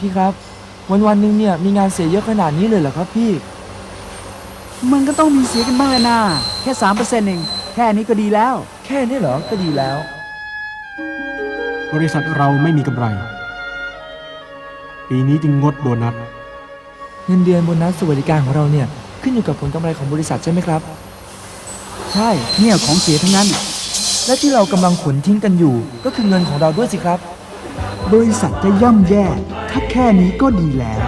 พี่ครับ วันวันๆหนึ่งเนี่ยมีงานเสียเยอะขนาดนี้เลยเหรอครับพี่ มันก็ต้องมีเสียกันบ้างแหละนะแค่สามเปอร์เซ็นต์เอง แค่นี้ก็ดีแล้ว แค่นี้เหรอก็ดีแล้ว บริษัทเราไม่มีกำไร ปีนี้จึงงดโบนัส เงินเดือนโบนัสสวัสดิการของเราเนี่ยขึ้นอยู่กับผลกำไรของบริษัทใช่ไหมครับ ใช่ เนี่ยของเสียทั้งนั้น และที่เรากำลังขนทิ้งกันอยู่ ก็คือเงินของเราด้วยสิครับ บริษัทจะย่ำแย่ ถ้าแค่นี้ก็ดีแล้ว